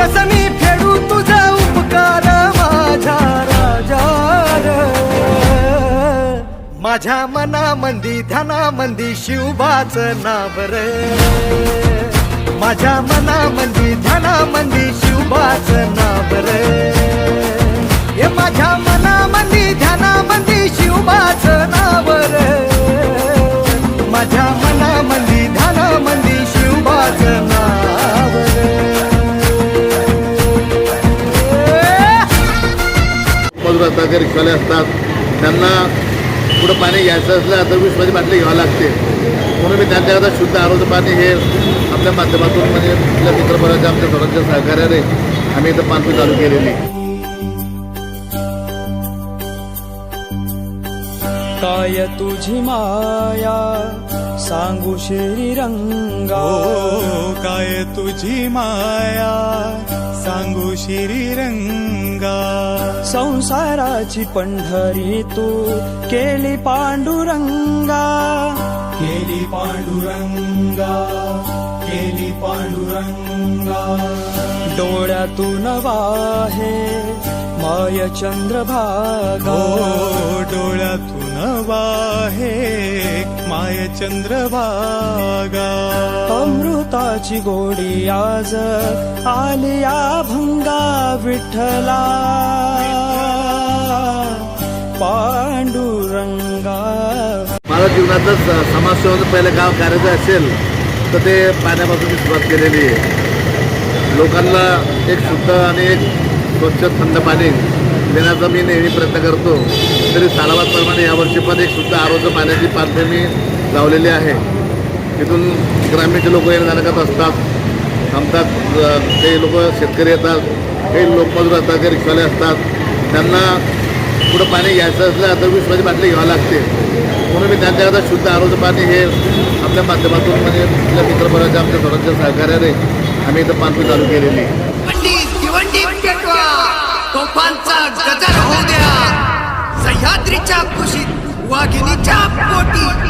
कसमी फेडू तुझा उपकार माझ्या राजा माझ्या मनामंदी ध्यानामंदी शिवबाच नावर माझ्या मनामंदी ध्यानामंदी शिवबाच मजूर असतात ते रिक्षावाले असतात. त्यांना पुढं पाणी घ्यायचं असलं तर वीसमध्ये बाटली घ्यावं लागते. म्हणून मी त्यांच्याकरता शुद्ध आरोग्य पाणी हे आपल्या माध्यमातून म्हणजे आपल्या मित्रपराच्या आमच्या सर्वांच्या सहकार्याने आम्ही इथं पाणपी चालू केलेली. काय तुझी माया सांगू श्रीरंगा हो काय तुझी माया? सांगू श्रीरंगा संसाराची पंढरी तू केली पांडुरंगा. केली पांडुरंगा केली पांडुरंगा. डोळ्यातून वाहे माय चंद्रभागा. डोळ्यातून वाहे माय चंद्रभागा. अमृताची गोडी आज आलिया भंगा विठ्ठला. पांडुरंगा. माझ्या जीवनातच समाजसेवाचं पहिलं गाव करायचं असेल तर ते पाण्यापासून सुरुवात केलेली आहे. लोकांना एक शुद्ध आणि एक स्वच्छ थंड पाणी देण्याचा मी नेहमी प्रयत्न करतो. तरी सालाबादप्रमाणे यावर्षी पण एक शुद्ध आरोग्य पाण्याची पात्र मी लावलेली आहे. तिथून ग्रामीणचे लोक येणं जाणं असतात थांबतात काही लोक शेतकरी येतात काही लोकमजूर असतात काही रिक्षावाले असतात त्यांना पुढं पाणी घ्यायचं असलं तर वीसमध्ये बाटली घ्यावं लागते. म्हणून मी त्यांच्याकरता शुद्ध आरोग्य पाणी हे आपल्या माध्यमातून म्हणजे आपल्या मित्रपराच्या आमच्या सर्वांच्या सहकार्याने आम्ही इथं पाणपी चालू केलेली. द्या. सह्याद्रीच्या कुशीत वाघिणीच्या पोटी.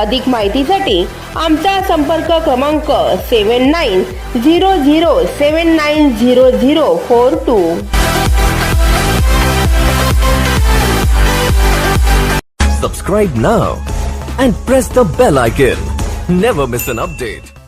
अधिक माहितीसाठी आमचा संपर्क क्रमांक seven nine zero zero seven nine zero zero four two. Subscribe ना and press the bell icon never miss an update